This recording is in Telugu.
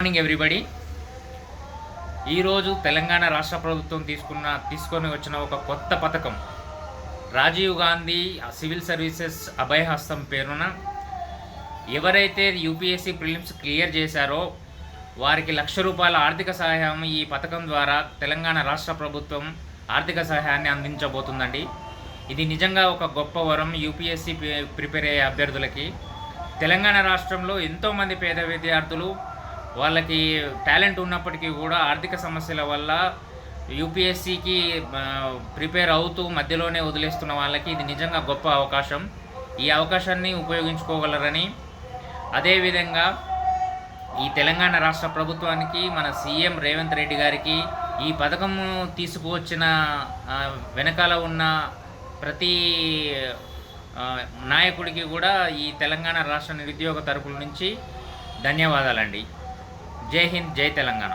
మార్నింగ్ ఎవ్రీబడి ఈరోజు తెలంగాణ రాష్ట్ర ప్రభుత్వం తీసుకున్న తీసుకొని వచ్చిన ఒక కొత్త పథకం. రాజీవ్ గాంధీ సివిల్ సర్వీసెస్ అభయహస్తం పేరున ఎవరైతే యూపీఎస్సీ ప్రిలిమ్స్ క్లియర్ చేశారో వారికి లక్ష రూపాయల ఆర్థిక సహాయం ఈ పథకం ద్వారా తెలంగాణ రాష్ట్ర ప్రభుత్వం ఆర్థిక సహాయాన్ని అందించబోతుందండి. ఇది నిజంగా ఒక గొప్ప వరం యూపీఎస్సీ ప్రిపేర్ అయ్యే అభ్యర్థులకి. తెలంగాణ రాష్ట్రంలో ఎంతోమంది పేద విద్యార్థులు వాళ్ళకి టాలెంట్ ఉన్నప్పటికీ కూడా ఆర్థిక సమస్యల వల్ల యూపీఎస్సికి ప్రిపేర్ అవుతూ మధ్యలోనే వదిలేస్తున్న వాళ్ళకి ఇది నిజంగా గొప్ప అవకాశం. ఈ అవకాశాన్ని ఉపయోగించుకోగలరని. అదేవిధంగా ఈ తెలంగాణ రాష్ట్ర ప్రభుత్వానికి మన సీఎం రేవంత్ రెడ్డి గారికి ఈ పథకము తీసుకువచ్చిన వెనకాల ఉన్న ప్రతి నాయకుడికి కూడా ఈ తెలంగాణ రాష్ట్ర నిరుద్యోగ తరపుల నుంచి ధన్యవాదాలండి. జై హింద్ జై తెలంగాణ.